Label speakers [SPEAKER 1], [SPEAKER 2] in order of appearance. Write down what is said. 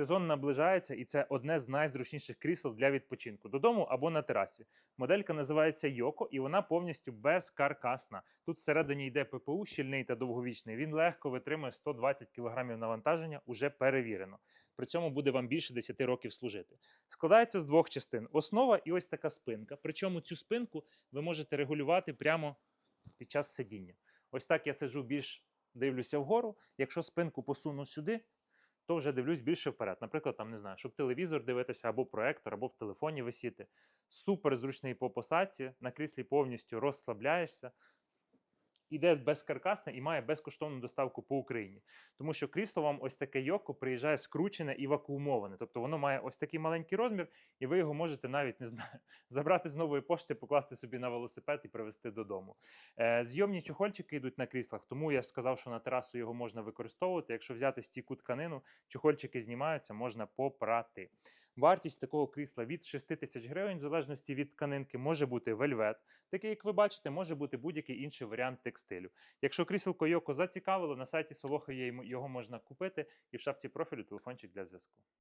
[SPEAKER 1] Сезон наближається, і це одне з найзручніших крісел для відпочинку додому або на терасі. Моделька називається Йоко, і вона повністю безкаркасна. Тут всередині йде ППУ, щільний та довговічний. Він легко витримує 120 кг навантаження, уже перевірено. При цьому буде вам більше 10 років служити. Складається з двох частин: основа і ось така спинка. Причому цю спинку ви можете регулювати прямо під час сидіння. Ось так я сиджу більш дивлюся вгору. Якщо спинку посуну сюди, то вже дивлюсь більше вперед. Наприклад, там не знаю, щоб телевізор дивитися, або проектор, або в телефоні висіти. Супер зручний по посадці, на кріслі повністю розслабляєшся. Іде безкаркасне і має безкоштовну доставку по Україні. Тому що крісло вам ось таке йоко приїжджає скручене і вакуумоване. Тобто воно має ось такий маленький розмір, і ви його можете навіть не знаю, забрати з нової пошти, покласти собі на велосипед і привезти додому. Е, зйомні чохольчики йдуть на кріслах, тому я сказав, що на терасу його можна використовувати. Якщо взяти стійку тканину, чохольчики знімаються, можна попрати. Вартість такого крісла від 6 тисяч гривень, в залежності від тканинки, може бути вельвет. Такий, як ви бачите, може бути будь-який інший варіант текстилю. Якщо кріселко Йоко зацікавило, на сайті Солоха його можна купити і в шапці профілю телефончик для зв'язку.